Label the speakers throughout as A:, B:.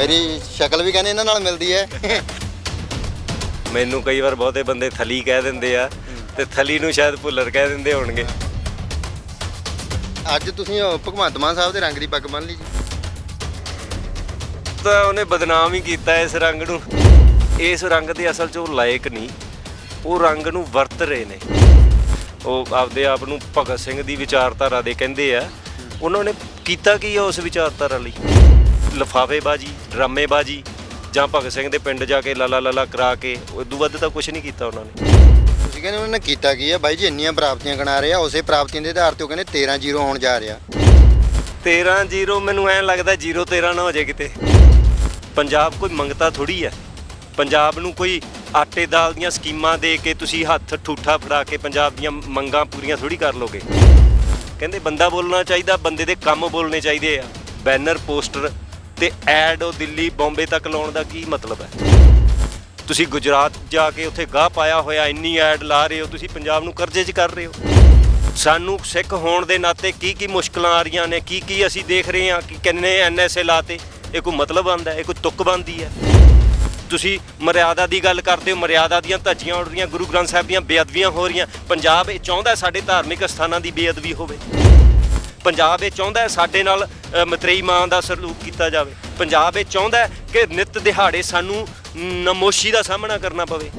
A: ਮੇਰੀ ਸ਼ਕਲ ਵੀ ਕਹਿੰਦੇ ਇਹਨਾਂ ਨਾਲ ਮਿਲਦੀ ਹੈ।
B: ਮੈਨੂੰ ਕਈ ਵਾਰ ਬਹੁਤੇ ਬੰਦੇ ਥਲੀ ਕਹਿ ਦਿੰਦੇ ਆ ਤੇ ਥਲੀ ਨੂੰ ਸ਼ਾਇਦ ਭੁੱਲਰ ਕਹਿ ਦਿੰਦੇ ਹੋਣਗੇ।
A: ਅੱਜ ਤੁਸੀਂ ਉਹ ਭਗਵੰਤ ਮਾਨ ਸਾਹਿਬ ਦੇ ਰੰਗ ਦੀ ਪੱਗ ਬੰਨ ਲਈ ਜੀ।
B: ਤਾਂ ਉਹਨੇ ਬਦਨਾਮ ਹੀ ਕੀਤਾ ਇਸ ਰੰਗ ਨੂੰ। ਇਸ ਰੰਗ ਦੇ ਅਸਲ 'ਚ ਉਹ ਲਾਇਕ ਨਹੀਂ। ਉਹ ਰੰਗ ਨੂੰ ਵਰਤ ਰਹੇ ਨੇ। ਉਹ ਆਪਦੇ ਆਪ ਨੂੰ ਭਗਤ ਸਿੰਘ ਦੀ ਵਿਚਾਰਧਾਰਾ ਦੇ ਕਹਿੰਦੇ ਆ। ਉਹਨਾਂ ਨੇ ਕੀਤਾ ਕੀ ਆ ਉਸ ਵਿਚਾਰਧਾਰਾ ਲਈ? ਲਫਾਫੇਬਾਜੀ ਡਰਾਮੇਬਾਜੀ ਜਾਂ ਭਗਤ ਸਿੰਘ ਦੇ ਪਿੰਡ ਜਾ ਕੇ ਲਾਲਾ ਲਾਲਾ ਕਰਾ ਕੇ ਉਦੋਂ ਵੱਧ ਤਾਂ ਕੁਝ ਨਹੀਂ ਕੀਤਾ ਉਹਨਾਂ ਨੇ।
A: ਤੁਸੀਂ ਕਹਿੰਦੇ ਉਹਨਾਂ ਨੇ ਕੀਤਾ ਕੀ ਹੈ ਬਾਈ ਜੀ ਇੰਨੀਆਂ ਪ੍ਰਾਪਤੀਆਂ ਗਣਾ ਰਹੇ ਆ ਉਸੇ ਪ੍ਰਾਪਤੀਆਂ ਦੇ ਆਧਾਰ ਤੇ ਉਹ ਕਹਿੰਦੇ 13 ਜ਼ੀਰੋ ਆਉਣ ਜਾ ਰਿਹਾ।
B: 13 ਜ਼ੀਰੋ ਮੈਨੂੰ ਐਂ ਲੱਗਦਾ 0 13 ਨਾ ਹੋ ਜਾਏ ਕਿਤੇ। ਪੰਜਾਬ ਕੋਈ ਮੰਗਤਾ ਥੋੜੀ ਹੈ ਪੰਜਾਬ ਨੂੰ ਕੋਈ ਆਟੇ ਦਾਲ ਦੀਆਂ ਸਕੀਮਾਂ ਦੇ ਕੇ ਤੁਸੀਂ ਹੱਥ ਠੂਠਾ ਫੜਾ ਕੇ ਪੰਜਾਬ ਦੀਆਂ ਮੰਗਾਂ ਪੂਰੀਆਂ ਥੋੜੀ ਕਰ ਲੋਗੇ। ਕਹਿੰਦੇ ਬੰਦਾ ਬੋਲਣਾ ਚਾਹੀਦਾ ਬੰਦੇ ਦੇ ਕੰਮ ਬੋਲਣੇ ਚਾਹੀਦੇ ਆ। ਬੈਨਰ ਪੋਸਟਰ ਤੇ ਐਡ ਉਹ ਦਿੱਲੀ ਬੰਬੇ ਤੱਕ ਲਾਉਣ ਦਾ ਕੀ ਮਤਲਬ ਹੈ? ਤੁਸੀਂ ਗੁਜਰਾਤ ਜਾ ਕੇ ਉੱਥੇ ਗਾਹ ਪਾਇਆ ਹੋਇਆ, ਇੰਨੀ ਐਡ ਲਾ ਰਹੇ ਹੋ, ਤੁਸੀਂ ਪੰਜਾਬ ਨੂੰ ਕਰਜ਼ੇ 'ਚ ਕਰ ਰਹੇ ਹੋ। ਸਾਨੂੰ ਸਿੱਖ ਹੋਣ ਦੇ ਨਾਤੇ ਕੀ ਕੀ ਮੁਸ਼ਕਲਾਂ ਆ ਰਹੀਆਂ ਨੇ, ਕੀ ਕੀ ਅਸੀਂ ਦੇਖ ਰਹੇ ਹਾਂ ਕਿ ਕਿੰਨੇ ਐਨਐਸਏ ਲਾਤੇ, ਇਹ ਕੋਈ ਮਤਲਬ ਆਂਦਾ ਇਹ ਕੋਈ ਤੁੱਕ ਬੰਦੀ ਹੈ? ਤੁਸੀਂ ਮਰਿਆਦਾ ਦੀ ਗੱਲ ਕਰਦੇ ਹੋ, ਮਰਿਆਦਾ ਦੀਆਂ ਧੱਜੀਆਂ ਉੱਡ ਰਹੀਆਂ, ਗੁਰੂ ਗ੍ਰੰਥ ਸਾਹਿਬ ਦੀਆਂ ਬੇਅਦਬੀਆਂ ਹੋ ਰਹੀਆਂ, ਪੰਜਾਬ ਇਹ ਚਾਹੁੰਦਾ ਸਾਡੇ ਧਾਰਮਿਕ ਸਥਾਨਾਂ ਦੀ ਬੇਅਦਬੀ ਹੋਵੇ। ਪੰਜਾਬ ਇਹ ਚਾਹੁੰਦਾ ਹੈ ਸਾਡੇ ਨਾਲ ਮਤਰੇਈ ਮਾਂ ਦਾ ਸਲੂਕ ਕੀਤਾ ਜਾਵੇ। ਪੰਜਾਬ ਇਹ ਚਾਹੁੰਦਾ ਹੈ ਕਿ ਨਿਤ ਦਿਹਾੜੇ ਸਾਨੂੰ ਨਮੋਸ਼ੀ ਦਾ ਸਾਹਮਣਾ ਕਰਨਾ ਪਵੇ।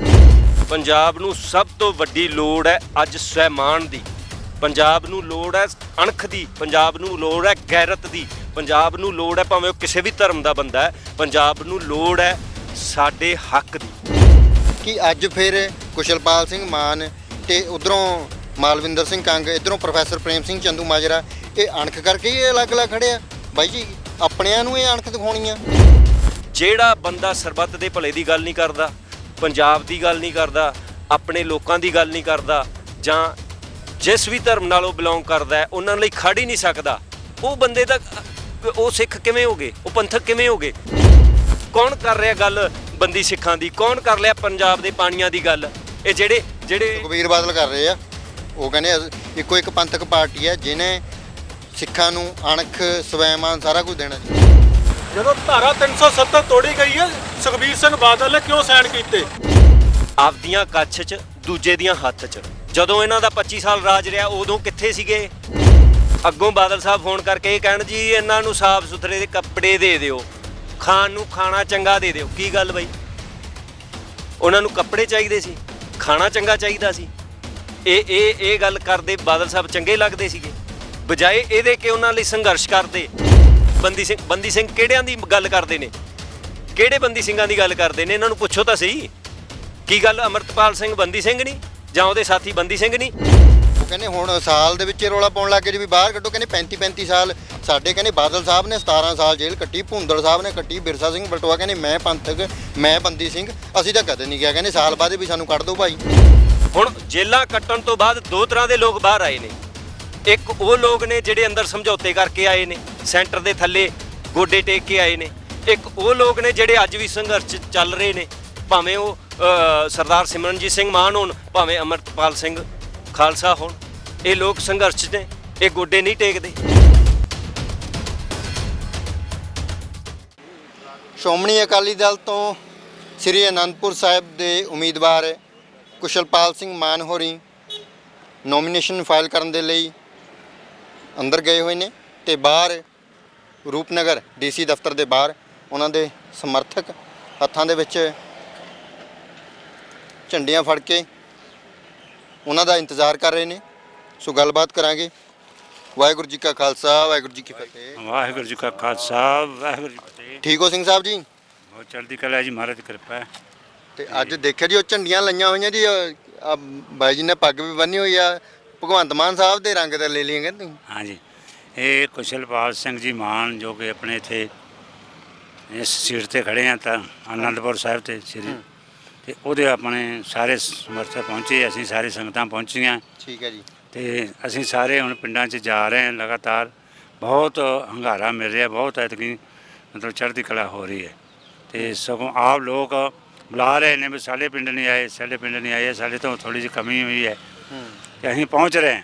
B: ਪੰਜਾਬ ਨੂੰ ਸਭ ਤੋਂ ਵੱਡੀ ਲੋੜ ਹੈ ਅੱਜ ਸਵੈਮਾਨ ਦੀ। ਪੰਜਾਬ ਨੂੰ ਲੋੜ ਹੈ ਅਣਖ ਦੀ। ਪੰਜਾਬ ਨੂੰ ਲੋੜ ਹੈ ਗੈਰਤ ਦੀ। ਪੰਜਾਬ ਨੂੰ ਲੋੜ ਹੈ ਭਾਵੇਂ ਉਹ ਕਿਸੇ ਵੀ ਧਰਮ ਦਾ ਬੰਦਾ ਹੈ, ਪੰਜਾਬ ਨੂੰ ਲੋੜ ਹੈ ਸਾਡੇ ਹੱਕ ਦੀ।
A: ਕਿ ਅੱਜ ਫਿਰ ਕੁਸ਼ਲਪਾਲ ਸਿੰਘ ਮਾਨ ਤੇ ਉਧਰੋਂ ਮਾਲਵਿੰਦਰ ਸਿੰਘ ਕੰਗ, ਇਧਰੋਂ ਪ੍ਰੋਫੈਸਰ ਪ੍ਰੇਮ ਸਿੰਘ ਚੰਦੂ ਮਾਜਰਾ ਇਹ ਅਣਖ ਕਰਕੇ ਹੀ ਇਹ ਅਲੱਗ-ਅਲੱਗ ਖੜੇ ਆ। ਬਾਈ ਜੀ ਆਪਣਿਆਂ ਨੂੰ ਇਹ ਅਣਖ ਦਿਖਾਉਣੀ ਆ
B: ਜਿਹੜਾ ਬੰਦਾ ਸਰਬੱਤ ਦੇ ਭਲੇ ਦੀ ਗੱਲ ਨਹੀਂ ਕਰਦਾ ਪੰਜਾਬ ਦੀ ਗੱਲ ਨਹੀਂ ਕਰਦਾ ਆਪਣੇ ਲੋਕਾਂ ਦੀ ਗੱਲ ਨਹੀਂ ਕਰਦਾ ਜਾਂ ਜਿਸ ਵੀ ਧਰਮ ਨਾਲ ਉਹ ਬਿਲੋਂਗ ਕਰਦਾ ਉਹਨਾਂ ਲਈ ਖੜ ਹੀ ਨਹੀਂ ਸਕਦਾ ਉਹ ਬੰਦੇ ਦਾ ਉਹ ਸਿੱਖ ਕਿਵੇਂ ਹੋਗੇ ਉਹ ਪੰਥਕ ਕਿਵੇਂ ਹੋਗੇ ਕੌਣ ਕਰ ਰਿਹਾ ਗੱਲ ਬੰਦੀ ਸਿੱਖਾਂ ਦੀ? ਕੌਣ ਕਰ ਲਿਆ ਪੰਜਾਬ ਦੇ ਪਾਣੀਆਂ ਦੀ ਗੱਲ? ਇਹ ਜਿਹੜੇ ਜਿਹੜੇ
A: ਸੁਖਬੀਰ ਬਾਦਲ ਕਰ ਰਹੇ ਆ। ਉਹ ਕਹਿੰਦੇ ਇੱਕੋ ਇੱਕ ਪੰਥਕ ਪਾਰਟੀ ਹੈ ਜਿਨੇ ਸਿੱਖਾਂ ਨੂੰ ਅਣਖ ਸਵੈਮਾਨ ਸਾਰਾ ਕੁਝ ਦੇਣਾ ਜੀ।
C: ਜਦੋਂ ਧਾਰਾ 370 ਤੋੜੀ ਗਈ ਹੈ ਸੁਖਬੀਰ ਸਿੰਘ ਬਾਦਲ ਨੇ ਕਿਉਂ ਸਾਈਨ ਕੀਤੇ?
B: ਆਪਦੀਆਂ ਕੱਛ 'ਚ ਦੂਜੇ ਦੀਆਂ ਹੱਥ 'ਚ। ਜਦੋਂ ਇਹਨਾਂ ਦਾ 25 ਸਾਲ ਰਾਜ ਰਿਹਾ ਉਦੋਂ ਕਿੱਥੇ ਸੀਗੇ? ਅੱਗੋਂ ਬਾਦਲ ਸਾਹਿਬ ਫੋਨ ਕਰਕੇ ਇਹ ਕਹਿਣ ਜੀ ਇਹਨਾਂ ਨੂੰ ਸਾਫ਼ ਸੁਥਰੇ ਦੇ ਕੱਪੜੇ ਦੇ ਦਿਓ। ਖਾਣ ਨੂੰ ਖਾਣਾ ਚੰਗਾ ਦੇ ਦਿਓ। ਕੀ ਗੱਲ ਬਈ? ਉਹਨਾਂ ਨੂੰ ਕੱਪੜੇ ਚਾਹੀਦੇ ਸੀ ਖਾਣਾ ਚੰਗਾ ਚਾਹੀਦਾ ਸੀ। ਇਹ ਇਹ ਇਹ ਗੱਲ ਕਰਦੇ ਬਾਦਲ ਸਾਹਿਬ ਚੰਗੇ ਲੱਗਦੇ ਸੀਗੇ। ਬਜਾਏ ਇਹਦੇ ਕਿ ਉਹਨਾਂ ਲਈ ਸੰਘਰਸ਼ ਕਰਦੇ। ਬੰਦੀ ਸਿੰਘ ਬੰਦੀ ਸਿੰਘ ਕਿਹੜਿਆਂ ਦੀ ਗੱਲ ਕਰਦੇ ਨੇ? ਕਿਹੜੇ ਬੰਦੀ ਸਿੰਘਾਂ ਦੀ ਗੱਲ ਕਰਦੇ ਨੇ? ਇਹਨਾਂ ਨੂੰ ਪੁੱਛੋ ਤਾਂ ਸਹੀ। ਕੀ ਗੱਲ ਅਮਰਤਪਾਲ ਸਿੰਘ ਬੰਦੀ ਸਿੰਘ ਨਹੀਂ? ਜਾਂ ਉਹਦੇ ਸਾਥੀ ਬੰਦੀ ਸਿੰਘ ਨਹੀਂ?
A: ਉਹ ਕਹਿੰਦੇ ਹੁਣ ਸਾਲ ਦੇ ਵਿੱਚ ਰੌਲਾ ਪਾਉਣ ਲੱਗ ਗਏ ਜੀ ਵੀ ਬਾਹਰ ਕੱਢੋ ਕਹਿੰਦੇ 35 35 ਸਾਲ ਸਾਡੇ ਕਹਿੰਦੇ ਬਾਦਲ ਸਾਹਿਬ ਨੇ 17 ਸਾਲ ਜੇਲ੍ਹ ਕੱਟੀ ਭੁੰਦੜ ਸਾਹਿਬ ਨੇ ਕੱਟੀ ਬਿਰਸਾ ਸਿੰਘ ਬਲਟੋਆ ਕਹਿੰਦੇ ਮੈਂ ਪੰਥਕ ਮੈਂ ਬੰਦੀ ਸਿੰਘ ਅਸੀਂ ਤਾਂ ਕਦੇ ਨਹੀਂ ਗਿਆ ਕਹਿੰਦੇ ਸਾਲ ਬਾਅਦ ਵੀ ਸਾਨੂੰ ਕੱਢ ਦਿਓ ਭਾਈ।
B: ਹੁਣ ਜੇਲਾਂ ਕੱਟਣ ਤੋਂ ਬਾਅਦ ਦੋ ਤਰ੍ਹਾਂ ਦੇ ਲੋਕ ਬਾਹਰ ਆਏ ਨੇ। ਇੱਕ ਉਹ ਲੋਕ ਨੇ ਜਿਹੜੇ ਅੰਦਰ ਸਮਝੌਤੇ ਕਰਕੇ ਆਏ ਨੇ, ਸੈਂਟਰ ਦੇ ਥੱਲੇ ਗੋਡੇ ਟੇਕ ਕੇ ਆਏ ਨੇ। ਇੱਕ ਉਹ ਲੋਕ ਨੇ ਜਿਹੜੇ ਅੱਜ ਵੀ ਸੰਘਰਸ਼ 'ਚ ਚੱਲ ਰਹੇ ਨੇ, ਭਾਵੇਂ ਉਹ ਸਰਦਾਰ ਸਿਮਰਨਜੀਤ ਸਿੰਘ ਮਾਨ ਹੋਣ, ਭਾਵੇਂ ਅਮਰਤਪਾਲ ਸਿੰਘ ਖਾਲਸਾ ਹੋਣ, ਇਹ ਲੋਕ ਸੰਘਰਸ਼ 'ਚ ਨੇ, ਇਹ ਗੋਡੇ ਨਹੀਂ ਟੇਕਦੇ।
A: ਸ਼੍ਰੋਮਣੀ ਅਕਾਲੀ ਦਲ ਤੋਂ ਸ੍ਰੀ ਅਨੰਦਪੁਰ ਸਾਹਿਬ ਦੇ ਉਮੀਦਵਾਰ ਕੁਸ਼ਲਪਾਲ ਸਿੰਘ ਮਾਨ ਹੋਰੀ ਨੋਮੀਨੇਸ਼ਨ ਫਾਈਲ ਕਰਨ ਦੇ ਲਈ ਅੰਦਰ ਗਏ ਹੋਏ ਨੇ ਤੇ ਬਾਹਰ ਰੂਪਨਗਰ ਡੀਸੀ ਦਫ਼ਤਰ ਦੇ ਬਾਹਰ ਉਹਨਾਂ ਦੇ ਸਮਰਥਕ ਹੱਥਾਂ ਦੇ ਵਿੱਚ ਝੰਡੀਆਂ ਫੜ ਕੇ ਉਹਨਾਂ ਦਾ ਇੰਤਜ਼ਾਰ ਕਰ ਰਹੇ ਨੇ। ਸੋ ਗੱਲਬਾਤ ਕਰਾਂਗੇ। ਵਾਹਿਗੁਰੂ ਜੀ ਕਾ ਖਾਲਸਾ ਵਾਹਿਗੁਰੂ ਜੀ ਕੀ ਫਤਿਹ।
D: ਵਾਹਿਗੁਰੂ ਜੀ ਕਾ ਖਾਲਸਾ ਵਾਹਿਗੁਰੂ ਜੀ ਕੀ ਫਤਿਹ।
A: ਠੀਕ ਹੋ ਸਿੰਘ ਸਾਹਿਬ ਜੀ?
D: ਬਹੁਤ ਚੜ੍ਹਦੀ ਕਲਾ ਜੀ ਮਹਾਰਾਜ ਦੀ ਕਿਰਪਾ ਹੈ।
A: ਤੇ ਅੱਜ ਦੇਖਿਆ ਜੀ ਉਹ ਝੰਡੀਆਂ ਲਾਈਆਂ ਹੋਈਆਂ ਜੀ ਆਹ ਬਾਈ ਜੀ ਨੇ ਪੱਗ ਵੀ ਬੰਨੀ ਹੋਈ ਆ ਭਗਵੰਤ ਮਾਨ ਸਾਹਿਬ ਦੇ ਰੰਗ ਤੇ ਲੈ ਲਈਆਂ ਕਹਿੰਦੇ
D: ਹਾਂਜੀ। ਇਹ ਕੁਸ਼ਲਪਾਲ ਸਿੰਘ ਜੀ ਮਾਨ ਜੋ ਕਿ ਆਪਣੇ ਇੱਥੇ ਇਸ ਸੀਟ ਤੇ ਖੜੇ ਆ ਤਾਂ ਆਨੰਦਪੁਰ ਸਾਹਿਬ ਤੇ ਸ੍ਰੀ ਤੇ ਉਹਦੇ ਆਪਣੇ ਸਾਰੇ ਸਮਰਥਕ ਪਹੁੰਚੇ ਅਸੀਂ ਸਾਰੇ ਸੰਗਤਾਂ ਪਹੁੰਚੀਆਂ।
A: ਠੀਕ ਹੈ ਜੀ।
D: ਤੇ ਅਸੀਂ ਸਾਰੇ ਹੁਣ ਪਿੰਡਾਂ 'ਚ ਜਾ ਰਹੇ ਹਾਂ ਲਗਾਤਾਰ। ਬਹੁਤ ਹੰਗਾਰਾ ਮਿਲ ਰਿਹਾ ਬਹੁਤ ਐਤਕੀ ਮਤਲਬ ਚੜ੍ਹਦੀ ਕਲਾ ਹੋ ਰਹੀ ਹੈ। ਤੇ ਸਗੋਂ ਆਪ ਲੋਕ ਬੁਲਾ ਰਹੇ ਨੇ ਵੀ ਸਾਡੇ ਪਿੰਡ ਨਹੀਂ ਆਏ ਸਾਡੇ ਪਿੰਡ ਨਹੀਂ ਆਏ ਸਾਡੇ ਤੋਂ ਥੋੜੀ ਜਿਹੀ ਕਮੀ ਹੋਈ ਹੈ। ਤੇ ਅਸੀਂ ਪਹੁੰਚ ਰਹੇ ਹਾਂ।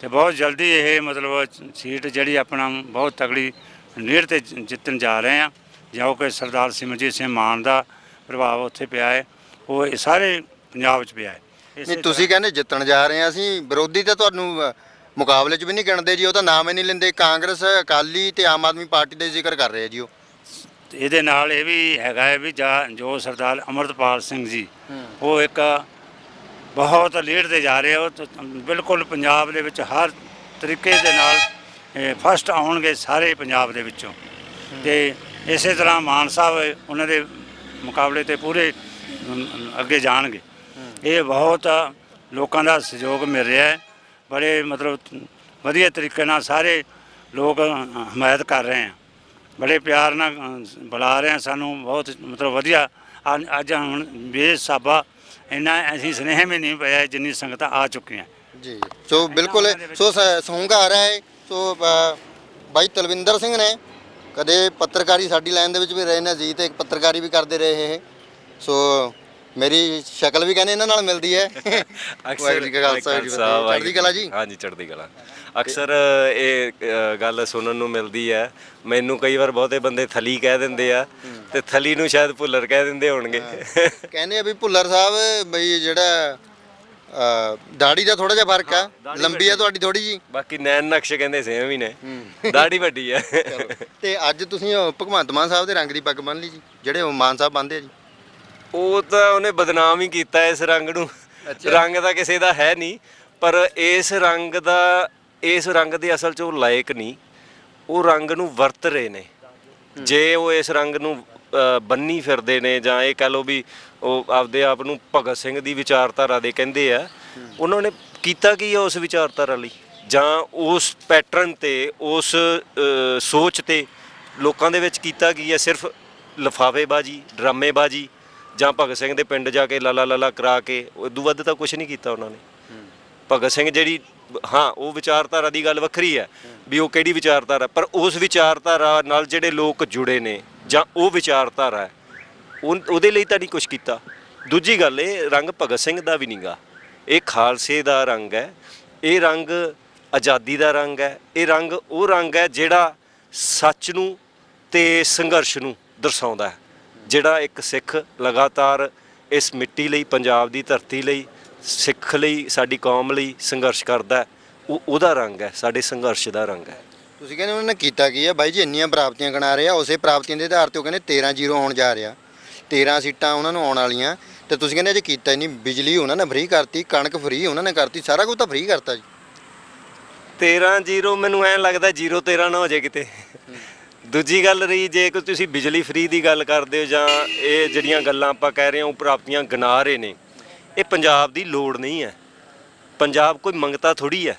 D: ਤੇ ਬਹੁਤ ਜਲਦੀ ਇਹ ਮਤਲਬ ਸੀਟ ਜਿਹੜੀ ਆਪਣਾ ਬਹੁਤ ਤਗੜੀ ਨੀੜ ਤੇ ਜਿੱਤਣ ਜਾ ਰਹੇ ਹਾਂ। ਜੋ ਕਿ ਸਰਦਾਰ ਸਿਮਰਜੀਤ ਸਿੰਘ ਮਾਨ ਦਾ ਪ੍ਰਭਾਵ ਉੱਥੇ ਪਿਆ ਹੈ। ਉਹ ਇਹ ਸਾਰੇ ਪੰਜਾਬ 'ਚ ਪਿਆ ਹੈ।
A: ਨਹੀਂ ਤੁਸੀਂ ਕਹਿੰਦੇ ਜਿੱਤਣ ਜਾ ਰਹੇ ਆ ਅਸੀਂ। ਵਿਰੋਧੀ ਤਾਂ ਤੁਹਾਨੂੰ ਮੁਕਾਬਲੇ 'ਚ ਵੀ ਨਹੀਂ ਗਿਣਦੇ ਜੀ। ਉਹ ਤਾਂ ਨਾਮ ਹੀ ਨਹੀਂ ਲੈਂਦੇ। ਕਾਂਗਰਸ ਅਕਾਲੀ ਤੇ ਆਮ ਆਦਮੀ ਪਾਰਟੀ ਦਾ ਜ਼ਿਕਰ ਕਰ ਰਹੇ ਆ ਜੀ ਉਹ।
D: ਇਹਦੇ ਨਾਲ ਇਹ ਵੀ ਹੈਗਾ ਹੈ ਵੀ ਜਾ- ਜੋ ਸਰਦਾਰ ਅਮਰਤਪਾਲ ਸਿੰਘ ਜੀ ਉਹ ਇੱਕ ਬਹੁਤ ਲੀਡ ਤੇ ਜਾ ਰਹੇ ਆ। ਉਹ ਬਿਲਕੁਲ ਪੰਜਾਬ ਦੇ ਵਿੱਚ ਹਰ ਤਰੀਕੇ ਦੇ ਨਾਲ ਫਸਟ ਆਉਣਗੇ ਸਾਰੇ ਪੰਜਾਬ ਦੇ ਵਿੱਚੋਂ। ਤੇ ਇਸੇ ਤਰ੍ਹਾਂ ਮਾਨ ਸਾਹਿਬ, ਉਹਨਾਂ ਦੇ ਮੁਕਾਬਲੇ ਤੇ ਪੂਰੇ ਅੱਗੇ ਜਾਣਗੇ। ਇਹ ਬਹੁਤ ਲੋਕਾਂ ਦਾ ਸਹਿਯੋਗ ਮਿਲ ਰਿਹਾ ਹੈ। ਬੜੇ ਮਤਲਬ ਵਧੀਆ ਤਰੀਕੇ ਨਾਲ ਸਾਰੇ ਲੋਕ ਹਮਾਇਤ ਕਰ ਰਹੇ ਆ। ਬੜੇ ਪਿਆਰ ਨਾਲ ਬੁਲਾ ਰਹੇ ਆ ਸਾਨੂੰ। ਬਹੁਤ ਮਤਲਬ ਵਧੀਆ। ਅੱਜ- ਅੱਜ ਹੁਣ ਬੇਸਾਬਾ ਇੰਨਾ ਅਸੀਂ ਸੁਨੇਹੇ ਵੀ ਨਹੀਂ ਪਿਆ ਜਿੰਨੀ ਸੰਗਤਾਂ ਆ ਚੁੱਕੀਆਂ।
A: ਜੀ ਸੋ ਬਿਲਕੁਲ ਸੋ ਸ- ਸਹੁੰਘਾਰ ਹੈ ਸੋ ਅ, ਬਾਈ ਤਲਵਿੰਦਰ ਸਿੰਘ ਨੇ ਕਦੇ ਪੱਤਰਕਾਰੀ ਸਾਡੀ ਲਾਈਨ ਦੇ ਵਿੱਚ ਵੀ ਰਹੇ ਨੇ ਜੀ ਤੇ ਇੱਕ ਪੱਤਰਕਾਰੀ ਵੀ ਕਰਦੇ ਰਹੇ ਇਹ। ਸੋ ਮੇਰੀ ਸ਼ਕਲ ਵੀ ਕਹਿੰਦੇ ਇਹਨਾਂ ਨਾਲ ਮਿਲਦੀ ਹੈ। ਵਾਹਿਗੁਰੂ ਜੀ ਕਾ ਖਾਲਸਾ ਵਾਹਿਗੁਰੂ ਜੀ ਕੀ ਫਤਿਹ। ਚੜ੍ਹਦੀ ਕਲਾ ਜੀ?
B: ਹਾਂਜੀ ਚੜ੍ਹਦੀ ਕਲਾ। ਅਕਸਰ ਇਹ ਅ, ਗੱਲ ਸੁਣਨ ਨੂੰ ਮਿਲਦੀ ਹੈ। ਮੈਨੂੰ ਕਈ ਵਾਰ ਬਹੁਤੇ ਬੰਦੇ ਥਲੀ ਕਹਿ ਦਿੰਦੇ ਆ ਤੇ ਥਲੀ ਨੂੰ ਸ਼ਾਇਦ ਭੁੱਲਰ ਕਹਿ ਦਿੰਦੇ ਹੋਣਗੇ।
A: ਕਹਿੰਦੇ ਆ ਵੀ ਭੁੱਲਰ ਸਾਹਿਬ ਬਈ ਜਿਹੜਾ ਅ, ਦਾੜੀ ਦਾ ਥੋੜਾ ਜਿਹਾ ਫ਼ਰਕ ਆ। ਲੰਬੀ ਆ ਤੁਹਾਡੀ ਥੋੜੀ ਜੀ
B: ਬਾਕੀ ਨੈਣ ਨਕਸ਼ ਕਹਿੰਦੇ ਸੇਮ ਹੀ ਨੇ। ਦਾੜੀ ਵੱਡੀ ਹੈ
A: ਤੇ ਅੱਜ ਤੁਸੀਂ ਉਹ ਭਗਵੰਤ ਮਾਨ ਸਾਹਿਬ ਦੇ ਰੰਗ ਦੀ ਪੱਗ ਬੰਨ ਲਈ ਜੀ ਜਿਹੜੇ ਉਹ ਮਾਨ ਸਾਹਿਬ ਬੰਨਦੇ ਆ ਜੀ।
B: ਉਹ ਤਾਂ ਉਹਨੇ ਬਦਨਾਮ ਹੀ ਕੀਤਾ ਇਸ ਰੰਗ ਨੂੰ। ਰੰਗ ਤਾਂ ਕਿਸੇ ਦਾ ਹੈ ਨਹੀਂ ਪਰ ਇਸ ਰੰਗ ਦਾ ਇਸ ਰੰਗ ਦੇ ਅਸਲ 'ਚ ਉਹ ਲਾਇਕ ਨਹੀਂ ਉਹ ਰੰਗ ਨੂੰ ਵਰਤ ਰਹੇ ਨੇ। ਜੇ ਉਹ ਇਸ ਰੰਗ ਨੂੰ ਅ, ਬੰਨੀ ਫਿਰਦੇ ਨੇ ਜਾਂ ਇਹ ਕਹ ਲਓ ਵੀ ਉਹ ਆਪਦੇ ਆਪ ਨੂੰ ਭਗਤ ਸਿੰਘ ਦੀ ਵਿਚਾਰਧਾਰਾ ਦੇ ਕਹਿੰਦੇ ਆ ਉਹਨਾਂ ਨੇ ਕੀਤਾ ਕੀ ਆ ਉਸ ਵਿਚਾਰਧਾਰਾ ਲਈ? ਜਾਂ ਉਸ ਪੈਟਰਨ ਤੇ ਉਸ ਅ, ਸੋਚ ਤੇ ਲੋਕਾਂ ਦੇ ਵਿੱਚ ਕੀਤਾ ਕੀ ਹੈ ਸਿਰਫ ਲਫਾਵੇਬਾਜੀ ਡਰਾਮੇਬਾਜੀ ਜਾਂ ਭਗਤ ਸਿੰਘ ਦੇ ਪਿੰਡ ਜਾ ਕੇ ਲਾਲਾ ਲਾਲਾ ਕਰਾ ਕੇ ਉਦੋਂ ਵੱਧ ਤਾਂ ਕੁਝ ਨਹੀਂ ਕੀਤਾ ਉਹਨਾਂ ਨੇ। ਭਗਤ ਸਿੰਘ ਜਿਹੜੀ ਹਾਂ, ਉਹ ਵਿਚਾਰਧਾਰਾ ਦੀ ਗੱਲ ਵੱਖਰੀ ਹੈ ਵੀ ਉਹ ਕਿਹੜੀ ਵਿਚਾਰਧਾਰਾ, ਪਰ ਉਸ ਵਿਚਾਰਧਾਰਾ ਨਾਲ ਜਿਹੜੇ ਲੋਕ ਜੁੜੇ ਨੇ ਜਾਂ ਉਹ ਵਿਚਾਰਧਾਰਾ ਹੈ ਉਹਦੇ ਲਈ ਤਾਂ ਨਹੀਂ ਕੁਝ ਕੀਤਾ। ਦੂਜੀ ਗੱਲ, ਇਹ ਰੰਗ ਭਗਤ ਸਿੰਘ ਦਾ ਵੀ ਨਹੀਂਗਾ ਇਹ ਖਾਲਸੇ ਦਾ ਰੰਗ ਹੈ, ਇਹ ਰੰਗ ਆਜ਼ਾਦੀ ਦਾ ਰੰਗ ਹੈ, ਇਹ ਰੰਗ ਉਹ ਰੰਗ ਹੈ ਜਿਹੜਾ ਸੱਚ ਨੂੰ ਤੇ ਸੰਘਰਸ਼ ਨੂੰ ਦਰਸਾਉਂਦਾ ਹੈ, ਜਿਹੜਾ ਇੱਕ ਸਿੱਖ ਲਗਾਤਾਰ ਇਸ ਮਿੱਟੀ ਲਈ, ਪੰਜਾਬ ਦੀ ਧਰਤੀ ਲਈ ਸਿੱਖ ਲਈ ਸਾਡੀ ਕੌਮ ਲਈ ਸੰਘਰਸ਼ ਕਰਦਾ ਉਹ ਉਹਦਾ ਰੰਗ ਹੈ ਸਾਡੇ ਸੰਘਰਸ਼ ਦਾ ਰੰਗ ਹੈ।
A: ਤੁਸੀਂ ਕਹਿੰਦੇ ਉਹਨਾਂ ਨੇ ਕੀਤਾ ਕੀ ਹੈ? ਬਾਈ ਜੀ ਇੰਨੀਆਂ ਪ੍ਰਾਪਤੀਆਂ ਗਣਾ ਰਹੇ ਆ ਉਸੇ ਪ੍ਰਾਪਤੀਆਂ ਦੇ ਆਧਾਰ ਤੇ ਉਹ ਕਹਿੰਦੇ 13 ਜ਼ੀਰੋ ਆਉਣ ਜਾ ਰਿਹਾ। 13 ਸੀਟਾਂ ਉਹਨਾਂ ਨੂੰ ਆਉਣ ਵਾਲੀਆਂ ਤੇ ਤੁਸੀਂ ਕਹਿੰਦੇ ਅਜੇ ਕੀਤਾ ਹੀ ਨਹੀਂ ਬਿਜਲੀ ਉਹਨਾਂ ਨੇ ਫ੍ਰੀ ਕਰਤੀ ਕਣਕ ਫ੍ਰੀ ਉਹਨਾਂ ਨੇ ਕਰਤੀ ਸਾਰਾ ਕੁਝ ਤਾਂ ਫ੍ਰੀ ਕਰਤਾ ਜੀ।
B: 13 ਜ਼ੀਰੋ ਮੈਨੂੰ ਐਂ ਲੱਗਦਾ 0 13 ਨਾ ਹੋ ਜਾਏ ਕਿਤੇ। ਦੂਜੀ ਗੱਲ ਰਹੀ ਜੇ ਕੋਈ ਤੁਸੀਂ ਬਿਜਲੀ ਫ੍ਰੀ ਦੀ ਗੱਲ ਕਰਦੇ ਹੋ ਜਾਂ ਇਹ ਜਿਹੜੀਆਂ ਗੱਲਾਂ ਆਪਾਂ ਕਹਿ ਰਹੇ ਹਾਂ ਉਹ ਪ੍ਰਾਪਤੀਆਂ ਗਿਣਾ ਰਹੇ ਨੇ ਇਹ ਪੰਜਾਬ ਦੀ ਲੋੜ ਨਹੀਂ ਹੈ। ਪੰਜਾਬ ਕੋਈ ਮੰਗਤਾ ਥੋੜੀ ਹੈ।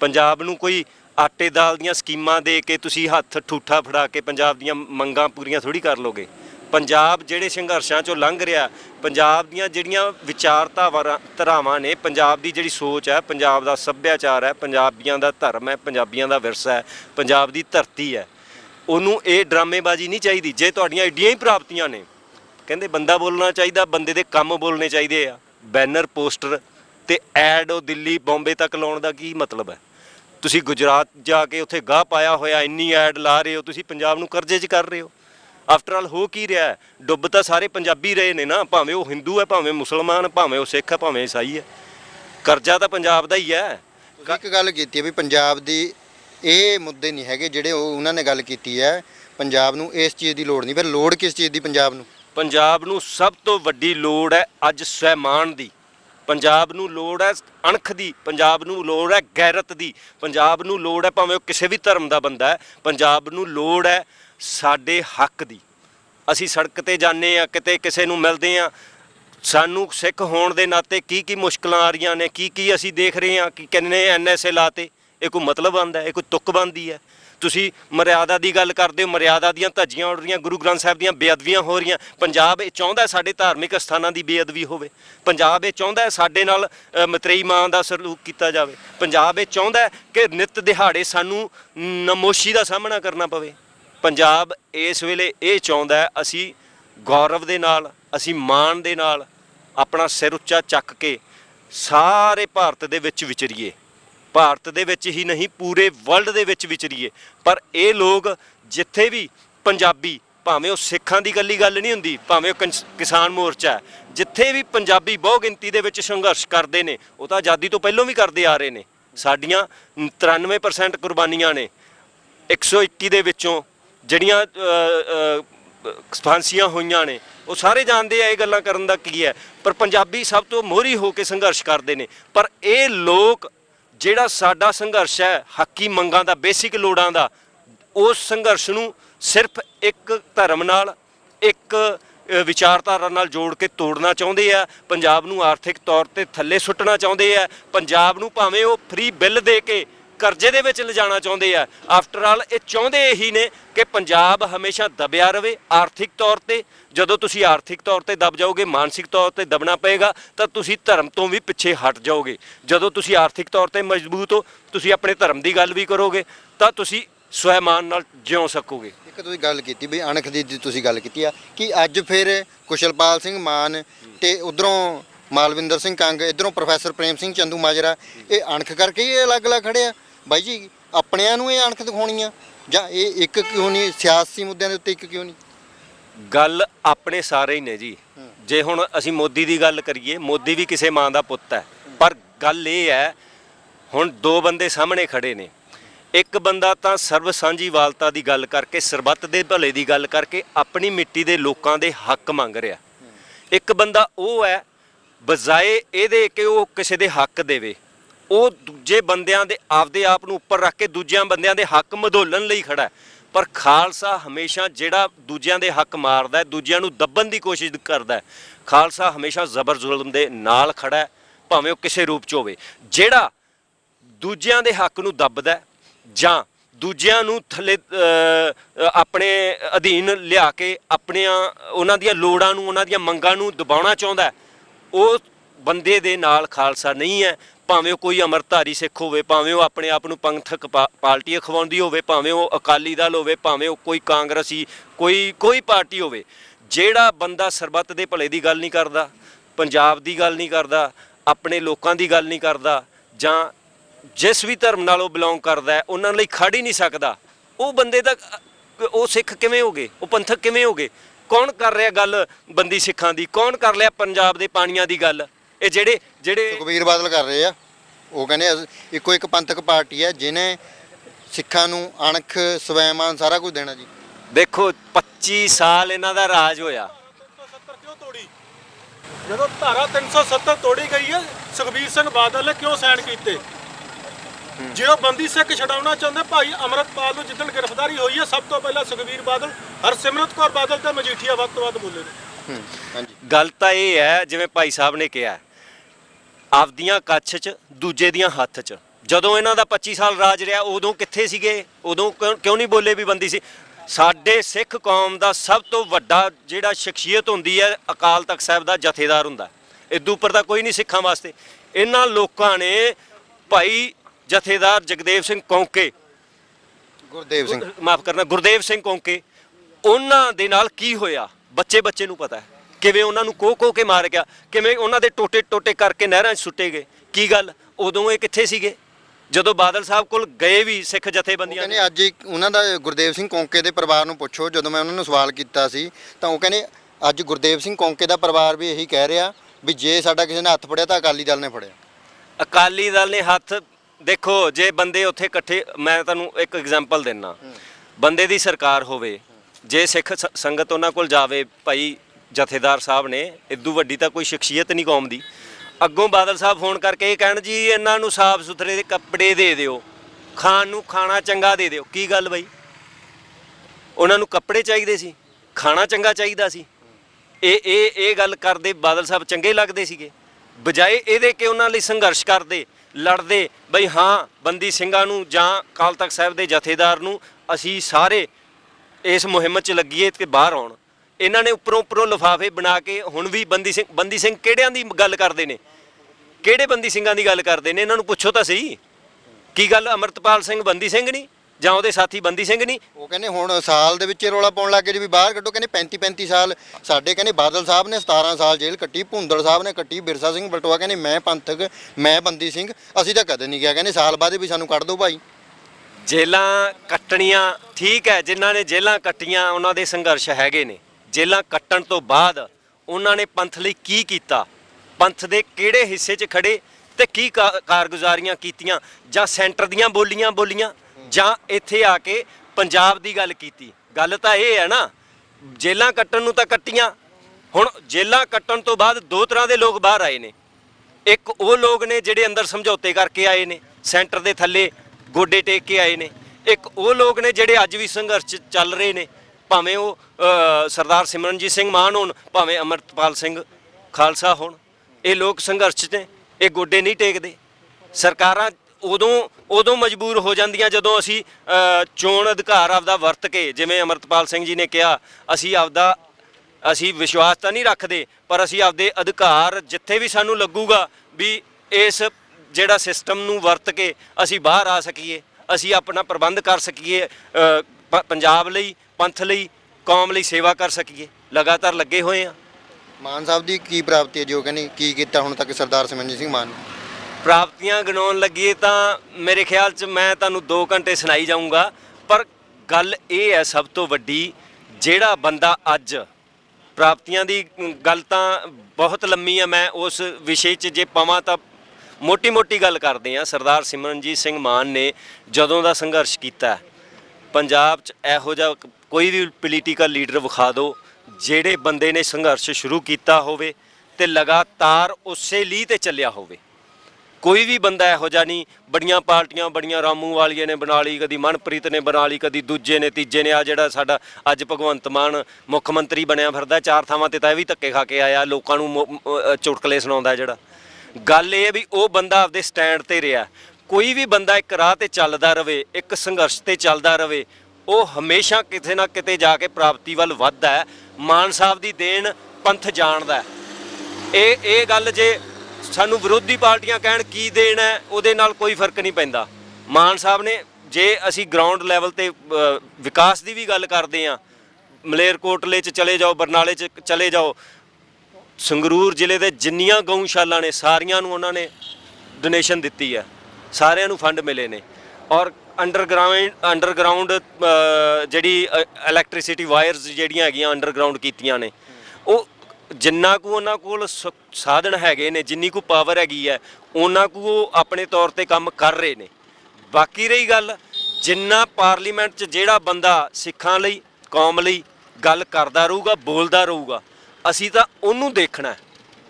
B: ਪੰਜਾਬ ਨੂੰ ਕੋਈ ਆਟੇ ਦਾਲ ਦੀਆਂ ਸਕੀਮਾਂ ਦੇ ਕੇ ਤੁਸੀਂ ਹੱਥ ਠੂਠਾ ਫੜਾ ਕੇ ਪੰਜਾਬ ਦੀਆਂ ਮੰਗਾਂ ਪੂਰੀਆਂ ਥੋੜੀ ਕਰ ਲੋਗੇ। ਪੰਜਾਬ ਜਿਹੜੇ ਸੰਘਰਸ਼ਾਂ ਚੋਂ ਲੰਘ ਰਿਹਾ, ਪੰਜਾਬ ਦੀਆਂ ਜਿਹੜੀਆਂ ਵਿਚਾਰਧਾਵਾਂ ਧਰਾਵਾਂ ਨੇ, ਪੰਜਾਬ ਦੀ ਜਿਹੜੀ ਸੋਚ ਹੈ, ਪੰਜਾਬ ਦਾ ਸੱਭਿਆਚਾਰ ਹੈ, ਪੰਜਾਬੀਆਂ ਦਾ ਧਰਮ ਹੈ, ਪੰਜਾਬੀਆਂ ਦਾ ਵਿਰਸਾ ਹੈ, ਪੰਜਾਬ ਦੀ ਧਰਤੀ ਹੈ। ਉਹਨੂੰ ਇਹ ਡਰਾਮੇਬਾਜ਼ੀ ਨਹੀਂ ਚਾਹੀਦੀ, ਜੇ ਤੁਹਾਡੀਆਂ ਏਡੀਆਂ ਹੀ ਪ੍ਰਾਪਤੀਆਂ ਨੇ। ਕਹਿੰਦੇ ਬੰਦਾ ਬੋਲਣਾ ਚਾਹੀਦਾ, ਬੰਦੇ ਦੇ ਕੰਮ ਬੋਲਣੇ ਚਾਹੀਦੇ ਆ। ਬੈਨਰ, ਪੋਸਟਰ ਤੇ ਐਡ ਉਹ ਦਿੱਲੀ, ਬੰਬੇ ਤੱਕ ਲਾਉਣ ਦਾ ਕੀ ਮਤਲਬ ਹੈ? ਤੁਸੀਂ ਗੁਜਰਾਤ ਜਾ ਕੇ ਉੱਥੇ ਗਾਹ ਪਾਇਆ ਹੋਇਆ, ਇੰਨੀ ਐਡ ਲਾ ਰਹੇ ਹੋ, ਤੁਸੀਂ ਪੰਜਾਬ ਨੂੰ ਕਰਜ਼ੇ 'ਚ ਕਰ ਰਹੇ ਹੋ। ਆਫਟਰ ਆਲ ਹੋ ਕੀ ਰਿਹਾ ਡੁੱਬ ਤਾਂ ਸਾਰੇ ਪੰਜਾਬੀ ਰਹੇ ਨੇ ਨਾ, ਭਾਵੇਂ ਉਹ ਹਿੰਦੂ ਹੈ, ਭਾਵੇਂ ਮੁਸਲਮਾਨ ਭਾਵੇਂ ਉਹ ਸਿੱਖ ਹੈ, ਭਾਵੇਂ ਈਸਾਈ ਹੈ। ਕਰਜ਼ਾ ਤਾਂ ਪੰਜਾਬ ਦਾ ਹੀ ਹੈ।
A: ਤੁਸੀਂ ਇੱਕ ਗੱਲ ਕੀਤੀ ਹੈ ਵੀ ਪੰਜਾਬ ਦੀ ਇਹ ਮੁੱਦੇ ਨਹੀਂ ਹੈਗੇ ਜਿਹੜੇ ਉਹ ਉਹਨਾਂ ਨੇ ਗੱਲ ਕੀਤੀ ਹੈ, ਪੰਜਾਬ ਨੂੰ ਇਸ ਚੀਜ਼ ਦੀ ਲੋੜ ਨਹੀਂ। ਫਿਰ ਲੋੜ ਕਿਸ ਚੀਜ਼ ਦੀ ਪੰਜਾਬ ਨੂੰ?
B: ਪੰਜਾਬ ਨੂੰ ਸਭ ਤੋਂ ਵੱਡੀ ਲੋੜ ਹੈ ਅੱਜ ਸਵੈਮਾਨ ਦੀ। ਪੰਜਾਬ ਨੂੰ ਲੋੜ ਹੈ ਅਣਖ ਦੀ, ਪੰਜਾਬ ਨੂੰ ਲੋੜ ਹੈ ਗੈਰਤ ਦੀ। ਪੰਜਾਬ ਨੂੰ ਲੋੜ ਹੈ ਭਾਵੇਂ ਉਹ ਕਿਸੇ ਵੀ ਧਰਮ ਦਾ ਬੰਦਾ ਹੈ, ਪੰਜਾਬ ਨੂੰ ਲੋੜ ਹੈ ਸਾਡੇ ਹੱਕ ਦੀ। ਅਸੀਂ ਸੜਕ ਤੇ ਜਾਂਦੇ ਆ ਕਿਤੇ ਕਿਸੇ ਨੂੰ ਮਿਲਦੇ ਆ ਸਾਨੂੰ ਸਿੱਖ ਹੋਣ ਦੇ ਨਾਤੇ ਕੀ ਕੀ ਮੁਸ਼ਕਲਾਂ ਆ ਰਹੀਆਂ ਨੇ ਕੀ ਕੀ ਅਸੀਂ ਦੇਖ ਰਹੇ ਆ ਕਿ ਕਿੰਨੇ ਐਨਐਸਏ ਲਾਤੇ। ਇਹ ਕੋਈ ਮਤਲਬ ਆਂਦਾ ਇਹ ਕੋਈ ਤੁੱਕ ਬੰਦੀ ਹੈ। ਤੁਸੀਂ ਮਰਿਆਦਾ ਦੀ ਗੱਲ ਕਰਦੇ ਹੋ, ਮਰਿਆਦਾ ਦੀਆਂ ਧੱਜੀਆਂ ਉੱਡ ਰਹੀਆਂ, ਗੁਰੂ ਗ੍ਰੰਥ ਸਾਹਿਬ ਦੀਆਂ ਬੇਅਦਬੀਆਂ ਹੋ ਰਹੀਆਂ। ਪੰਜਾਬ ਇਹ ਚਾਹੁੰਦਾ ਸਾਡੇ ਧਾਰਮਿਕ ਸਥਾਨਾਂ ਦੀ ਬੇਅਦਬੀ ਹੋਵੇ। ਪੰਜਾਬ ਇਹ ਚਾਹੁੰਦਾ ਸਾਡੇ ਨਾਲ ਮਤਰੇਈ ਮਾਂ ਦਾ ਸਲੂਕ ਕੀਤਾ ਜਾਵੇ। ਪੰਜਾਬ ਇਹ ਚਾਹੁੰਦਾ ਕਿ ਨਿਤ ਦਿਹਾੜੇ ਸਾਨੂੰ ਨਮੋਸ਼ੀ ਦਾ ਸਾਹਮਣਾ ਕਰਨਾ ਪਵੇ। ਪੰਜਾਬ ਇਸ ਵੇਲੇ ਇਹ ਚਾਹੁੰਦਾ ਅਸੀਂ ਗੌਰਵ ਦੇ ਨਾਲ, ਅਸੀਂ ਮਾਣ ਦੇ ਨਾਲ ਆਪਣਾ ਸਿਰ ਉੱਚਾ ਚੱਕ ਕੇ ਸਾਰੇ ਭਾਰਤ ਦੇ ਵਿੱਚ ਵਿਚਰੀਏ। ਭਾਰਤ ਦੇ ਵਿੱਚ ਹੀ ਨਹੀਂ, ਪੂਰੇ ਵਰਲਡ ਦੇ ਵਿੱਚ ਵਿਚਰੀਏ ਪਰ ਇਹ ਲੋਕ ਜਿੱਥੇ ਵੀ ਪੰਜਾਬੀ, ਭਾਵੇਂ ਉਹ ਸਿੱਖਾਂ ਦੀ ਗੱਲੀ ਗੱਲ ਨਹੀਂ ਹੁੰਦੀ, ਭਾਵੇਂ ਉਹ ਕੰਸ- ਕਿਸਾਨ ਮੋਰਚਾ ਜਿੱਥੇ ਵੀ ਪੰਜਾਬੀ ਬਹੁ ਗਿਣਤੀ ਦੇ ਵਿੱਚ ਸੰਘਰਸ਼ ਕਰਦੇ ਨੇ, ਉਹ ਤਾਂ ਆਜ਼ਾਦੀ ਤੋਂ ਪਹਿਲਾਂ ਵੀ ਕਰਦੇ ਆ ਰਹੇ ਨੇ। ਸਾਡੀਆਂ 93% ਕੁਰਬਾਨੀਆਂ ਨੇ। 121 ਦੇ ਵਿੱਚੋਂ ਜਿਹੜੀਆਂ ਫਾਂਸੀਆਂ ਹੋਈਆਂ ਨੇ, ਉਹ ਸਾਰੇ ਜਾਣਦੇ ਆ ਇਹ ਗੱਲਾਂ ਕਰਨ ਦਾ ਕੀ ਹੈ। ਪਰ ਪੰਜਾਬੀ ਸਭ ਤੋਂ ਮੋਹਰੀ ਹੋ ਕੇ ਸੰਘਰਸ਼ ਕਰਦੇ ਨੇ। ਪਰ ਇਹ ਲੋਕ ਜਿਹੜਾ ਸਾਡਾ ਸੰਘਰਸ਼ ਹੈ, ਹੱਕੀ ਮੰਗਾਂ ਦਾ, ਬੇਸਿਕ ਲੋੜਾਂ ਦਾ, ਉਸ ਸੰਘਰਸ਼ ਨੂੰ ਸਿਰਫ ਇੱਕ ਧਰਮ ਨਾਲ, ਇੱਕ ਵਿਚਾਰਧਾਰਾ ਨਾਲ ਜੋੜ ਕੇ ਤੋੜਨਾ ਚਾਹੁੰਦੇ ਆ, ਪੰਜਾਬ ਨੂੰ ਆਰਥਿਕ ਤੌਰ ਤੇ ਥੱਲੇ ਸੁੱਟਣਾ ਚਾਹੁੰਦੇ ਆ, ਪੰਜਾਬ ਨੂੰ ਭਾਵੇਂ ਉਹ ਫ੍ਰੀ ਬਿੱਲ ਦੇ ਕੇ ਕਰਜ਼ੇ ਦੇ ਵਿੱਚ ਲਿਜਾਣਾ ਚਾਹੁੰਦੇ ਆ। ਆਫਟਰ ਆਲ ਇਹ ਚਾਹੁੰਦੇ ਇਹੀ ਨੇ ਕਿ ਪੰਜਾਬ ਹਮੇਸ਼ਾ ਦਬਿਆ ਰਵੇ ਆਰਥਿਕ ਤੌਰ ਤੇ। ਜਦੋਂ ਤੁਸੀਂ ਆਰਥਿਕ ਤੌਰ ਤੇ ਦਬ ਜਾਓਗੇ, ਮਾਨਸਿਕ ਤੌਰ ਤੇ ਦਬਣਾ ਪਏਗਾ, ਤਾਂ ਤੁਸੀਂ ਧਰਮ ਤੋਂ ਵੀ ਪਿੱਛੇ ਹਟ ਜਾਓਗੇ। ਜਦੋਂ ਤੁਸੀਂ ਆਰਥਿਕ ਤੌਰ ਤੇ ਮਜ਼ਬੂਤ ਹੋ, ਤੁਸੀਂ ਆਪਣੇ ਧਰਮ ਦੀ ਗੱਲ ਵੀ ਕਰੋਗੇ, ਤਾਂ ਤੁਸੀਂ ਸਵੈਮਾਨ ਨਾਲ ਜਿਉ ਸਕੋਗੇ।
A: ਇੱਕ ਤੁਸੀਂ ਗੱਲ ਕੀਤੀ ਵੀ ਅਣਖ ਦੀ ਤੁਸੀਂ ਗੱਲ ਕੀਤੀ ਆ, ਕਿ ਅੱਜ ਫਿਰ ਕੁਸ਼ਲਪਾਲ ਸਿੰਘ ਮਾਨ ਤੇ ਉਧਰੋਂ ਮਾਲਵਿੰਦਰ ਸਿੰਘ ਕੰਗ, ਇਧਰੋਂ ਪ੍ਰੋਫੈਸਰ ਪ੍ਰੇਮ ਸਿੰਘ ਚੰਦੂ ਮਾਜਰਾ, ਇਹ ਅਣਖ ਕਰਕੇ ਹੀ ਅਲੱਗ-ਅਲੱਗ ਖੜੇ ਆ। ਬਾਈ ਜੀ ਆਪਣਿਆਂ ਨੂੰ ਇਹ ਅਣਖ ਦਿਖਾਉਣੀ ਆ? ਜਾਂ ਇਹ ਇੱਕ ਕਿਉਂ ਨਹੀਂ ਸਿਆਸੀ ਮੁੱਦਿਆਂ ਦੇ ਉੱਤੇ ਇੱਕ ਕਿਉਂ ਨਹੀਂ?
B: ਗੱਲ ਆਪਣੇ ਸਾਰੇ ਹੀ ਨੇ ਜੀ। ਜੇ ਹੁਣ ਅਸੀਂ ਮੋਦੀ ਦੀ ਗੱਲ ਕਰੀਏ ਮੋਦੀ ਵੀ ਕਿਸੇ ਮਾਂ ਦਾ ਪੁੱਤ ਹੈ। ਪਰ ਗੱਲ ਇਹ ਹੈ ਹੁਣ ਦੋ ਬੰਦੇ ਸਾਹਮਣੇ ਖੜੇ ਨੇ। ਇੱਕ ਬੰਦਾ ਤਾਂ ਸਰਬ ਸਾਂਝੀਵਾਲਤਾ ਦੀ ਗੱਲ ਕਰਕੇ ਸਰਬੱਤ ਦੇ ਭਲੇ ਦੀ ਗੱਲ ਕਰਕੇ ਆਪਣੀ ਮਿੱਟੀ ਦੇ ਲੋਕਾਂ ਦੇ ਹੱਕ ਮੰਗ ਰਿਹਾ। ਇੱਕ ਬੰਦਾ ਉਹ ਹੈ ਬਜਾਏ ਇਹਦੇ ਕਿ ਉਹ ਕਿਸੇ ਦੇ ਹੱਕ ਦੇਵੇ। ਉਹ ਦੂਜੇ ਬੰਦਿਆਂ ਦੇ ਆਪਦੇ ਆਪ ਨੂੰ ਉੱਪਰ ਰੱਖ ਕੇ ਦੂਜਿਆਂ ਬੰਦਿਆਂ ਦੇ ਹੱਕ ਮਧੋਲਣ ਲਈ ਖੜਾ ਪਰ ਖਾਲਸਾ ਹਮੇਸ਼ਾ ਜਿਹੜਾ ਦੂਜਿਆਂ ਦੇ ਹੱਕ ਮਾਰਦਾ ਹੈ, ਦੂਜਿਆਂ ਨੂੰ ਦੱਬਣ ਦੀ ਕੋਸ਼ਿਸ਼ ਕਰਦਾ ਹੈ, ਖਾਲਸਾ ਹਮੇਸ਼ਾ ਜ਼ਬਰ ਜ਼ੁਲਮ ਦੇ ਨਾਲ ਖੜਾ ਹੈ, ਭਾਵੇਂ ਉਹ ਕਿਸੇ ਰੂਪ ਚ ਹੋਵੇ। ਜਿਹੜਾ ਦੂਜਿਆਂ ਦੇ ਹੱਕ ਨੂੰ ਦੱਬਦਾ ਜਾਂ ਦੂਜਿਆਂ ਨੂੰ ਥੱਲੇ ਆਪਣੇ ਅਧੀਨ ਲਿਆ ਕੇ ਆਪਣੀਆਂ, ਉਹਨਾਂ ਦੀਆਂ ਲੋੜਾਂ ਨੂੰ, ਉਹਨਾਂ ਦੀਆਂ ਮੰਗਾਂ ਨੂੰ ਦਬਾਉਣਾ ਚਾਹੁੰਦਾ ਉਹ ਬੰਦੇ ਦੇ ਨਾਲ ਖਾਲਸਾ ਨਹੀਂ ਹੈ। ਭਾਵੇਂ ਉਹ ਕੋਈ ਅਮਰਧਾਰੀ ਸਿੱਖ ਹੋਵੇ, ਭਾਵੇਂ ਉਹ ਆਪਣੇ ਆਪ ਨੂੰ ਪੰਥਕ ਪਾ- ਪਾਰਟੀ ਅਖਵਾਉਂਦੀ ਹੋਵੇ, ਭਾਵੇਂ ਉਹ ਅਕਾਲੀ ਦਲ ਹੋਵੇ, ਭਾਵੇਂ ਉਹ ਕੋਈ ਕਾਂਗਰਸੀ, ਕੋਈ ਕੋਈ ਪਾਰਟੀ ਹੋਵੇ, ਜਿਹੜਾ ਬੰਦਾ ਸਰਬੱਤ ਦੇ ਭਲੇ ਦੀ ਗੱਲ ਨਹੀਂ ਕਰਦਾ, ਪੰਜਾਬ ਦੀ ਗੱਲ ਨਹੀਂ ਕਰਦਾ, ਆਪਣੇ ਲੋਕਾਂ ਦੀ ਗੱਲ ਨਹੀਂ ਕਰਦਾ, ਜਾਂ ਜਿਸ ਵੀ ਧਰਮ ਨਾਲ ਉਹ ਬਿਲੋਂਗ ਕਰਦਾ ਉਹਨਾਂ ਲਈ ਖੜ ਹੀ ਨਹੀਂ ਸਕਦਾ, ਉਹ ਬੰਦੇ ਦਾ, ਉਹ ਸਿੱਖ ਕਿਵੇਂ ਹੋਗੇ ਉਹ ਪੰਥਕ ਕਿਵੇਂ ਹੋਗੇ ਕੌਣ ਕਰ ਰਿਹਾ ਗੱਲ ਬੰਦੀ ਸਿੱਖਾਂ ਦੀ? ਕੌਣ ਕਰ ਲਿਆ ਪੰਜਾਬ ਦੇ ਪਾਣੀਆਂ ਦੀ ਗੱਲ? ਇਹ ਜਿਹੜੇ ਜਿਹੜੇ
A: ਸੁਖਬੀਰ ਬਾਦਲ ਕਰ ਰਹੇ ਆ। ਉਹ ਕਹਿੰਦੇ ਅਸ- ਇੱਕੋ ਇੱਕ ਪੰਥਕ ਪਾਰਟੀ ਹੈ ਜਿਨੇ ਸਿੱਖਾਂ ਨੂੰ ਅਣਖ ਸਵੈਮਾਨ ਸਾਰਾ ਕੁਝ ਦੇਣਾ ਜੀ।
B: ਦੇਖੋ 25 ਸਾਲ ਇਹਨਾਂ ਦਾ ਰਾਜ ਹੋਇਆ।
C: 370 ਕਿਉਂ ਤੋੜੀ ਜਦੋਂ ਧਾਰਾ 370 ਤੋੜੀ ਗਈ ਹੈ ਸੁਖਬੀਰ ਸਿੰਘ ਬਾਦਲ ਨੇ ਕਿਉਂ ਸਾਈਨ ਕੀਤੇ? ਜੇ ਉਹ ਬੰਦੀ ਸਿੱਖ ਛਡਾਉਣਾ ਚਾਹੁੰਦੇ ਭਾਈ ਅਮਰਤਪਾਲ ਨੂੰ ਜਿੱਦਣ ਗ੍ਰਿਫਤਾਰੀ ਹੋਈ ਹੈ ਸਭ ਤੋਂ ਪਹਿਲਾਂ ਸੁਖਬੀਰ ਬਾਦਲ ਹਰਸਿਮਰਤ ਕੌਰ ਬਾਦਲ ਤੇ ਮਜੀਠੀਆ ਵੱਧ ਤੋਂ ਵੱਧ ਬੋਲੇ ਨੇ।
A: ਹਾਂਜੀ।
B: ਗੱਲ ਤਾਂ ਇਹ ਹੈ ਜਿਵੇਂ ਭਾਈ ਸਾਹਿਬ ਨੇ ਕਿਹਾ ਆਪਦੀਆਂ ਕੱਛ 'ਚ ਦੂਜੇ ਦੀਆਂ ਹੱਥ 'ਚ। ਜਦੋਂ ਇਹਨਾਂ ਦਾ 25 ਸਾਲ ਰਾਜ ਰਿਹਾ ਉਦੋਂ ਕਿੱਥੇ ਸੀਗੇ? ਉਦੋਂ ਕਿਉਂ ਨਹੀਂ ਬੋਲੇ ਵੀ ਬੰਦੀ ਸੀ? ਸਾਡੇ ਸਿੱਖ ਕੌਮ ਦਾ ਸਭ ਤੋਂ ਵੱਡਾ ਜਿਹੜਾ ਸ਼ਖਸੀਅਤ ਹੁੰਦੀ ਹੈ ਅਕਾਲ ਤਖਤ ਸਾਹਿਬ ਦਾ ਜਥੇਦਾਰ ਹੁੰਦਾ। ਇਦੋਂ ਉੱਪਰ ਤਾਂ ਕੋਈ ਨਹੀਂ ਸਿੱਖਾਂ ਵਾਸਤੇ। ਇਹਨਾਂ ਲੋਕਾਂ ਨੇ ਭਾਈ ਜਥੇਦਾਰ ਜਗਦੇਵ ਸਿੰਘ ਕੌਂਕੇ
A: ਗੁਰਦੇਵ ਸਿੰਘ।
B: ਮਾਫ ਕਰਨਾ ਗੁਰਦੇਵ ਸਿੰਘ ਕੌਂਕੇ ਉਹਨਾਂ ਦੇ ਨਾਲ ਕੀ ਹੋਇਆ? ਬੱਚੇ ਬੱਚੇ ਨੂੰ ਪਤਾ ਹੈ। ਕਿਵੇਂ ਉਹਨਾਂ ਨੂੰ ਕੋਹ ਕੋਹ ਕੇ ਮਾਰ ਗਿਆ ਕਿਵੇਂ ਉਹਨਾਂ ਦੇ ਟੋਟੇ ਟੋਟੇ ਕਰਕੇ ਨਹਿਰਾਂ 'ਚ ਸੁੱਟੇ ਗਏ ਕੀ ਗੱਲ? ਉਦੋਂ ਇਹ ਕਿੱਥੇ ਸੀਗੇ? ਜਦੋਂ ਬਾਦਲ ਸਾਹਿਬ ਕੋਲ ਗਏ ਵੀ ਸਿੱਖ ਜਥੇਬੰਦੀਆਂ
A: ਕਹਿੰਦੇ ਅੱਜ ਇੱਕ ਉਹਨਾਂ ਦਾ ਗੁਰਦੇਵ ਸਿੰਘ ਕੌਂਕੇ ਦੇ ਪਰਿਵਾਰ ਨੂੰ ਪੁੱਛੋ ਜਦੋਂ ਮੈਂ ਉਹਨਾਂ ਨੂੰ ਸਵਾਲ ਕੀਤਾ ਸੀ ਤਾਂ ਉਹ ਕਹਿੰਦੇ ਅੱਜ ਗੁਰਦੇਵ ਸਿੰਘ ਕੌਂਕੇ ਦਾ ਪਰਿਵਾਰ ਵੀ ਇਹੀ ਕਹਿ ਰਿਹਾ ਵੀ ਜੇ ਸਾਡਾ ਕਿਸੇ ਨੇ ਹੱਥ ਫੜਿਆ ਤਾਂ ਅਕਾਲੀ ਦਲ ਨੇ ਫੜਿਆ।
B: ਅਕਾਲੀ ਦਲ ਨੇ ਹੱਥ ਦੇਖੋ ਜੇ ਬੰਦੇ ਉੱਥੇ ਇਕੱਠੇ ਮੈਂ ਤੁਹਾਨੂੰ ਇੱਕ ਐਗਜ਼ਾਮਪਲ ਦਿੰਨਾ। ਬੰਦੇ ਦੀ ਸਰਕਾਰ ਹੋਵੇ ਜੇ ਸਿੱਖ ਸੰਗਤ ਉਹਨਾਂ ਕੋਲ ਜਾਵੇ ਭਾਈ ਜਥੇਦਾਰ ਸਾਹਿਬ ਨੇ ਇਦੋਂ ਵੱਡੀ ਤਾਂ ਕੋਈ ਸ਼ਖਸੀਅਤ ਨਹੀਂ ਕੌਮ ਦੀ। ਅੱਗੋਂ ਬਾਦਲ ਸਾਹਿਬ ਫੋਨ ਕਰਕੇ ਇਹ ਕਹਿਣ ਜੀ, ਇਹਨਾਂ ਨੂੰ ਸਾਫ਼ ਸੁਥਰੇ ਦੇ ਕੱਪੜੇ ਦੇ ਦਿਓ, ਖਾਣ ਨੂੰ ਖਾਣਾ ਚੰਗਾ ਦੇ ਦਿਓ। ਕੀ ਗੱਲ ਬਈ? ਉਹਨਾਂ ਨੂੰ ਕੱਪੜੇ ਚਾਹੀਦੇ ਸੀ, ਖਾਣਾ ਚੰਗਾ ਚਾਹੀਦਾ ਸੀ। ਇਹ ਇਹ ਇਹ ਗੱਲ ਕਰਦੇ ਬਾਦਲ ਸਾਹਿਬ ਚੰਗੇ ਲੱਗਦੇ ਸੀਗੇ। ਬਜਾਏ ਇਹਦੇ ਕਿ ਉਹਨਾਂ ਲਈ ਸੰਘਰਸ਼ ਕਰਦੇ, ਲੜਦੇ, ਬਈ ਹਾਂ, ਬੰਦੀ ਸਿੰਘਾਂ ਨੂੰ ਜਾਂ ਕਾਲ ਤਖਤ ਸਾਹਿਬ ਦੇ ਜਥੇਦਾਰ ਨੂੰ ਅਸੀਂ ਸਾਰੇ ਇਸ ਮੁਹਿੰਮ 'ਚ ਲੱਗੀਏ ਤੇ ਬਾਹਰ ਆਉਣ। ਇਹਨਾਂ ਨੇ ਉੱਪਰੋਂ ਉੱਪਰੋਂ ਲਿਫਾਫੇ ਬਣਾ ਕੇ ਹੁਣ ਵੀ ਬੰਦੀ ਸਿੰਘ ਬੰਦੀ ਸਿੰਘ ਕਿਹੜਿਆਂ ਦੀ ਗੱਲ ਕਰਦੇ ਨੇ? ਕਿਹੜੇ ਬੰਦੀ ਸਿੰਘਾਂ ਦੀ ਗੱਲ ਕਰਦੇ ਨੇ? ਇਹਨਾਂ ਨੂੰ ਪੁੱਛੋ ਤਾਂ ਸਹੀ। ਕੀ ਗੱਲ ਅਮਰਤਪਾਲ ਸਿੰਘ ਬੰਦੀ ਸਿੰਘ ਨਹੀਂ ਜਾਂ ਉਹਦੇ ਸਾਥੀ ਬੰਦੀ ਸਿੰਘ ਨਹੀਂ?
A: ਉਹ ਕਹਿੰਦੇ ਹੁਣ ਸਾਲ ਦੇ ਵਿੱਚ ਰੌਲਾ ਪਾਉਣ ਲੱਗੇ ਜੀ ਵੀ ਬਾਹਰ ਕੱਢੋ। ਕਹਿੰਦੇ 35 35 ਸਾਲ ਸਾਡੇ ਕਹਿੰਦੇ ਬਾਦਲ ਸਾਹਿਬ ਨੇ 17 ਸਾਲ ਜੇਲ੍ਹ ਕੱਟੀ ਭੁੰਦੜ ਸਾਹਿਬ ਨੇ ਕੱਟੀ ਬਿਰਸਾ ਸਿੰਘ ਬਲਟੋਆ ਕਹਿੰਦੇ ਮੈਂ ਪੰਥਕ ਮੈਂ ਬੰਦੀ ਸਿੰਘ। ਅਸੀਂ ਤਾਂ ਕਦੇ ਨਹੀਂ ਗਿਆ ਕਹਿੰਦੇ ਸਾਲ ਬਾਅਦ ਵੀ ਸਾਨੂੰ ਕੱਢ ਦਿਓ ਭਾਈ।
B: ਜੇਲਾਂ ਕੱਟਣੀਆਂ ਠੀਕ ਹੈ। ਜਿਨ੍ਹਾਂ ਨੇ ਜੇਲਾਂ ਕੱਟੀਆਂ ਉਹਨਾਂ ਦੇ ਸੰਘਰਸ਼ ਹੈਗੇ ਨੇ। ਜੇਲਾਂ ਕੱਟਣ ਤੋਂ ਬਾਅਦ ਉਹਨਾਂ ਨੇ ਪੰਥ ਲਈ ਕੀ ਕੀਤਾ? ਪੰਥ ਦੇ ਕਿਹੜੇ ਹਿੱਸੇ 'ਚ ਖੜੇ ਤੇ ਕੀ ਕਾ- ਕਾਰਗੁਜ਼ਾਰੀਆਂ ਕੀਤੀਆਂ? ਜਾਂ ਸੈਂਟਰ ਦੀਆਂ ਬੋਲੀਆਂ ਬੋਲੀਆਂ? ਜਾਂ ਇੱਥੇ ਆ ਕੇ ਪੰਜਾਬ ਦੀ ਗੱਲ ਕੀਤੀ? ਗੱਲ ਤਾਂ ਇਹ ਹੈ ਨਾ, ਜੇਲਾਂ ਕੱਟਣ ਨੂੰ ਤਾਂ ਕੱਟੀਆਂ। ਹੁਣ ਜੇਲਾਂ ਕੱਟਣ ਤੋਂ ਬਾਅਦ ਦੋ ਤਰ੍ਹਾਂ ਦੇ ਲੋਕ ਬਾਹਰ ਆਏ ਨੇ। ਇੱਕ ਉਹ ਲੋਕ ਨੇ ਜਿਹੜੇ ਅੰਦਰ ਸਮਝੌਤੇ ਕਰਕੇ ਆਏ ਨੇ, ਸੈਂਟਰ ਦੇ ਥੱਲੇ ਗੋਡੇ ਟੇਕ ਕੇ ਆਏ ਨੇ। ਇੱਕ ਉਹ ਲੋਕ ਨੇ ਜਿਹੜੇ ਅੱਜ ਵੀ ਸੰਘਰਸ਼ 'ਚ ਚੱਲ ਰਹੇ ਨੇ। ਭਾਵੇਂ ਉਹ ਸਰਦਾਰ ਸਿਮਰਨਜੀਤ ਸਿੰਘ ਮਾਨ ਹੋਣ, ਭਾਵੇਂ ਅਮਰਤਪਾਲ ਸਿੰਘ ਖਾਲਸਾ ਹੋਣ, ਇਹ ਲੋਕ ਸੰਘਰਸ਼ 'ਚ ਨੇ, ਇਹ ਗੋਡੇ ਨਹੀਂ ਟੇਕਦੇ। ਸਰਕਾਰਾਂ ਉਦੋਂ ਉਦੋਂ ਮਜਬੂਰ ਹੋ ਜਾਂਦੀਆਂ ਜਦੋਂ ਅਸੀਂ ਚੋਣ ਅਧਿਕਾਰ ਆਪਦਾ ਵਰਤ ਕੇ, ਜਿਵੇਂ ਅਮਰਤਪਾਲ ਸਿੰਘ ਜੀ ਨੇ ਕਿਹਾ, ਅਸੀਂ ਆਪਦਾ, ਅਸੀਂ ਵਿਸ਼ਵਾਸ ਤਾਂ ਨਹੀਂ ਰੱਖਦੇ, ਪਰ ਅਸੀਂ ਆਪਦੇ ਅਧਿਕਾਰ ਜਿੱਥੇ ਵੀ ਸਾਨੂੰ ਲੱਗੂਗਾ ਵੀ ਇਸ ਜਿਹੜਾ ਸਿਸਟਮ ਨੂੰ ਵਰਤ ਕੇ ਅਸੀਂ ਬਾਹਰ ਆ ਸਕੀਏ, ਅਸੀਂ ਆਪਣਾ ਪ੍ਰਬੰਧ ਕਰ ਸਕੀਏ ਪ- ਪੰਜਾਬ ਲਈ ਪੰਥ ਲਈ ਕੌਮ ਲਈ ਸੇਵਾ ਕਰ ਸਕੀਏ। ਲਗਾਤਾਰ ਲੱਗੇ ਹੋਏ ਆ
A: ਮਾਨ ਸਾਹਿਬ ਦੀ ਕੀ ਪ੍ਰਾਪਤੀ ਹੈ ਜੋ? ਕਹਿੰਦੇ ਕੀ ਕੀਤਾ ਹੁਣ ਤੱਕ ਸਰਦਾਰ ਸਿਮਰਨਜੀਤ ਸਿੰਘ ਮਾਨ ਨੇ?
B: ਪ੍ਰਾਪਤੀਆਂ ਗਿਣਾਉਣ ਲੱਗੀਏ ਤਾਂ ਮੇਰੇ ਖਿਆਲ 'ਚ ਮੈਂ ਤੁਹਾਨੂੰ 2 ਘੰਟੇ ਸੁਣਾਈ ਜਾਊਂਗਾ। ਪਰ ਗੱਲ ਇਹ ਹੈ ਸਭ ਤੋਂ ਵੱਡੀ ਜਿਹੜਾ ਬੰਦਾ ਅੱਜ ਪ੍ਰਾਪਤੀਆਂ ਦੀ ਗੱਲ ਤਾਂ ਬਹੁਤ ਲੰਮੀ ਹੈ ਮੈਂ ਉਸ ਵਿਸ਼ੇ 'ਚ ਜੇ ਪਵਾਂ ਤਾਂ ਮੋਟੀ-ਮੋਟੀ ਗੱਲ ਕਰਦੇ ਆ ਸਰਦਾਰ ਸਿਮਰਨਜੀਤ ਸਿੰਘ ਮਾਨ ਨੇ ਜਦੋਂ ਦਾ ਸੰਘਰਸ਼ ਕੀਤਾ ਹੈ, ਪੰਜਾਬ 'ਚ ਇਹੋ ਜਿਹਾ ਕ- ਕੋਈ ਵੀ ਪੋਲੀਟੀਕਲ ਲੀਡਰ ਵਿਖਾ ਦਿਓ, ਜਿਹੜੇ ਬੰਦੇ ਨੇ ਸੰਘਰਸ਼ ਸ਼ੁਰੂ ਕੀਤਾ ਹੋਵੇ ਤੇ ਲਗਾਤਾਰ ਉਸੇ ਲੀਹ ਤੇ ਚੱਲਿਆ ਹੋਵੇ। ਕੋਈ ਵੀ ਬੰਦਾ ਇਹੋ ਜਿਹਾ ਨਹੀਂ, ਬੜੀਆਂ ਪਾਰਟੀਆਂ, ਬੜੀਆਂ ਰਾਮੂ ਵਾਲੀਏ ਨੇ ਬਣਾ ਲਈ, ਕਦੀ ਮਨਪ੍ਰੀਤ ਨੇ ਬਣਾ ਲਈ, ਕਦੀ ਦੂਜੇ ਨੇ, ਤੀਜੇ ਨੇ, ਆ ਜਿਹੜਾ ਸਾਡਾ ਅੱਜ ਭਗਵੰਤ ਮਾਨ ਮੁੱਖ ਮੰਤਰੀ ਬਣਿਆ ਫਿਰਦਾ, ਚਾਰ ਥਾਵਾਂ ਤੇ ਤਾਂ ਇਹ ਵੀ ਧੱਕੇ ਖਾ ਕੇ ਆਇਆ, ਲੋਕਾਂ ਨੂੰ ਮੁ- ਮ- ਚੁਟਕਲੇ ਸੁਣਾਉਂਦਾ ਜਿਹੜਾ। ਗੱਲ ਇਹ ਹੈ ਵੀ ਉਹ ਬੰਦਾ ਆਪਦੇ ਸਟੈਂਡ ਤੇ ਰਿਹਾ ਕੋਈ ਵੀ ਬੰਦਾ ਇੱਕ ਰਾਹ ਤੇ ਚੱਲਦਾ ਰਵੇ ਇੱਕ ਸੰਘਰਸ਼ ਤੇ ਚੱਲਦਾ ਰਵੇ ਉਹ ਹਮੇਸ਼ਾ ਕਿਤੇ ਨਾ ਕਿਤੇ ਜਾ ਕੇ ਪ੍ਰਾਪਤੀ ਵੱਲ ਵੱਧਦਾ ਹੈ ਮਾਨ ਸਾਹਿਬ ਦੀ ਦੇਣ ਪੰਥ ਜਾਣਦਾ ਇਹ ਇਹ ਗੱਲ ਜੇ ਸਾਨੂੰ ਵਿਰੋਧੀ ਪਾਰਟੀਆਂ ਕਹਿਣ ਕੀ ਦੇਣਾ ਹੈ, ਉਹਦੇ ਨਾਲ ਕੋਈ ਫ਼ਰਕ ਨਹੀਂ ਪੈਂਦਾ। ਮਾਨ ਸਾਹਿਬ ਨੇ ਜੇ ਅਸੀਂ ਗਰਾਊਂਡ ਲੈਵਲ ਤੇ ਵਿਕਾਸ ਦੀ ਵੀ ਗੱਲ ਕਰਦੇ ਆ ਮਲੇਰਕੋਟਲੇ ਚ ਚਲੇ ਜਾਓ ਬਰਨਾਲੇ ਚ ਚਲੇ ਜਾਓ ਸੰਗਰੂਰ ਜ਼ਿਲ੍ਹੇ ਦੇ ਜਿੰਨੀਆਂ ਗਊਸ਼ਾਲਾ ਨੇ ਸਾਰੀਆਂ ਨੂੰ ਉਹਨਾਂ ਨੇ ਡੋਨੇਸ਼ਨ ਦਿੱਤੀ ਹੈ। ਸਾਰਿਆਂ ਨੂੰ ਫੰਡ ਮਿਲੇ ਨੇ। ਔਰ ਅੰਡਰਗਰਾਉਂਡ ਅੰਡਰਗਰਾਉਂਡ ਜਿਹੜੀ ਇਲੈਕਟ੍ਰਿਸਿਟੀ ਵਾਇਰਸ ਜਿਹੜੀਆਂ ਹੈਗੀਆਂ ਅੰਡਰਗਰਾਉਂਡ ਕੀਤੀਆਂ ਨੇ। ਉਹ ਜਿੰਨਾ ਕੁ ਉਹਨਾਂ ਕੋਲ ਸ- ਸਾਧਨ ਹੈਗੇ ਨੇ, ਜਿੰਨੀ ਕੁ ਪਾਵਰ ਹੈਗੀ ਹੈ, ਉਹਨਾਂ ਕੁ ਉਹ ਆਪਣੇ ਤੌਰ ਤੇ ਕੰਮ ਕਰ ਰਹੇ ਨੇ। ਬਾਕੀ ਰਹੀ ਗੱਲ, ਜਿੰਨਾ ਪਾਰਲੀਮੈਂਟ 'ਚ ਜਿਹੜਾ ਬੰਦਾ ਸਿੱਖਾਂ ਲਈ, ਕੌਮ ਲਈ ਗੱਲ ਕਰਦਾ ਰਹੂਗਾ, ਬੋਲਦਾ ਰਹੂਗਾ, ਅਸੀਂ ਤਾਂ ਉਹਨੂੰ ਦੇਖਣਾ। ਹੈ।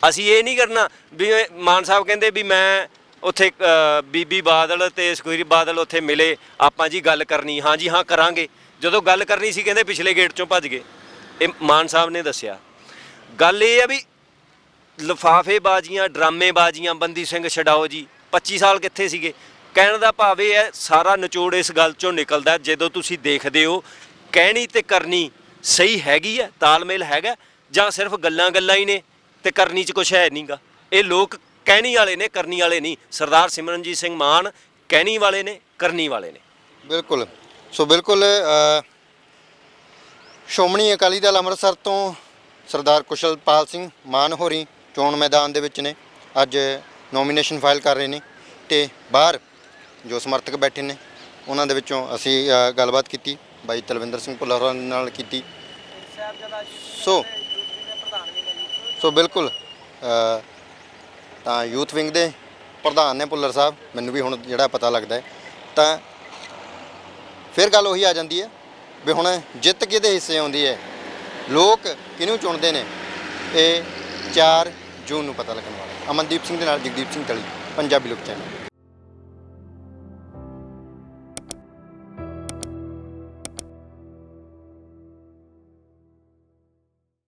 B: ਅਸੀਂ ਇਹ ਨਹੀਂ ਕਰਨਾ ਵੀ ਇਹ ਮਾਨ ਸਾਹਿਬ ਕਹਿੰਦੇ ਵੀ ਮੈਂ ਉੱਥੇ ਅ, ਬੀਬੀ ਬਾਦਲ ਤੇ ਸੁਖਬੀਰ ਬਾਦਲ ਉੱਥੇ ਮਿਲੇ। ਆਪਾਂ ਜੀ ਗੱਲ ਕਰਨੀ ਹਾਂ ਜੀ ਹਾਂ ਕਰਾਂਗੇ। ਜਦੋਂ ਗੱਲ ਕਰਨੀ ਸੀ ਕਹਿੰਦੇ ਪਿਛਲੇ ਗੇਟ ਚੋਂ ਭੱਜ ਗਏ। ਇਹ ਮਾਨ ਸਾਹਿਬ ਨੇ ਦੱਸਿਆ। ਗੱਲ ਇਹ ਹੈ ਵੀ ਲਫਾਫੇ ਬਾਜ਼ੀਆਂ ਡਰਾਮੇ ਬੰਦੀ ਸਿੰਘ ਛਡਾਓ ਜੀ 25 ਸਾਲ ਕਿੱਥੇ ਸੀਗੇ? ਕਹਿਣ ਦਾ ਭਾਵ ਇਹ ਹੈ ਸਾਰਾ ਨਿਚੋੜ ਇਸ ਗੱਲ ਚੋਂ ਨਿਕਲਦਾ ਜਦੋਂ ਤੁਸੀਂ ਦੇਖਦੇ ਹੋ ਕਹਿਣੀ ਤੇ ਕਰਨੀ ਸਹੀ ਹੈਗੀ ਹੈ ਤਾਲਮੇਲ ਹੈਗਾ ਜਾਂ ਸਿਰਫ ਗੱਲਾਂ ਗੱਲਾਂ ਹੀ ਨੇ ਤੇ ਕਰਨੀ 'ਚ ਕੁਝ ਹੈ ਨਹੀਂਗਾ ਇਹ ਲੋਕ ਕਹਿਣੀ ਵਾਲੇ ਨੇ ਕਰਨੀ ਵਾਲੇ ਨਹੀਂ। ਸਰਦਾਰ ਸਿਮਰਨਜੀਤ ਸਿੰਘ ਮਾਨ ਕਹਿਣੀ ਵਾਲੇ ਨੇ ਕਰਨੀ ਵਾਲੇ ਨੇ।
A: ਬਿਲਕੁਲ। ਸੋ ਬਿਲਕੁਲ ਅ, ਸ਼੍ਰੋਮਣੀ ਅਕਾਲੀ ਦਲ ਅੰਮ੍ਰਿਤਸਰ ਤੋਂ ਸਰਦਾਰ ਕੁਸ਼ਲਪਾਲ ਸਿੰਘ ਮਾਨ ਹੋਰੀ ਚੋਣ ਮੈਦਾਨ ਦੇ ਵਿੱਚ ਨੇ। ਅੱਜ ਨੋਮੀਨੇਸ਼ਨ ਫਾਈਲ ਕਰ ਰਹੇ ਨੇ ਤੇ ਬਾਹਰ ਜੋ ਸਮਰਥਕ ਬੈਠੇ ਨੇ ਉਹਨਾਂ ਦੇ ਵਿੱਚੋਂ ਅਸੀਂ ਗੱਲਬਾਤ ਕੀਤੀ ਬਾਈ ਤਲਵਿੰਦਰ ਸਿੰਘ ਭੁੱਲਰ ਹੋਰਾਂ ਨਾਲ ਕੀਤੀ। ਸੋ ਸੋ ਬਿਲਕੁਲ ਤਾਂ ਯੂਥ ਵਿੰਗ ਦੇ ਪ੍ਰਧਾਨ ਨੇ ਭੁੱਲਰ ਸਾਹਿਬ, ਮੈਨੂੰ ਵੀ ਹੁਣ ਜਿਹੜਾ ਪਤਾ ਲੱਗਦਾ ਹੈ, ਤਾਂ ਫਿਰ ਗੱਲ ਉਹੀ ਆ ਜਾਂਦੀ ਹੈ ਵੀ ਹੁਣ ਜਿੱਤ ਕਿਹਦੇ ਹਿੱਸੇ ਆਉਂਦੀ ਹੈ? ਲੋਕ ਕਿਹਨੂੰ ਚੁਣਦੇ ਨੇ? ਇਹ 4 ਜੂਨ ਨੂੰ ਪਤਾ ਲੱਗਣ ਵਾਲਾ ਅਮਨਦੀਪ ਸਿੰਘ ਦੇ ਨਾਲ ਜਗਦੀਪ ਸਿੰਘ ਤਲੀ, ਪੰਜਾਬੀ ਲੋਕ ਚੈਨਲ।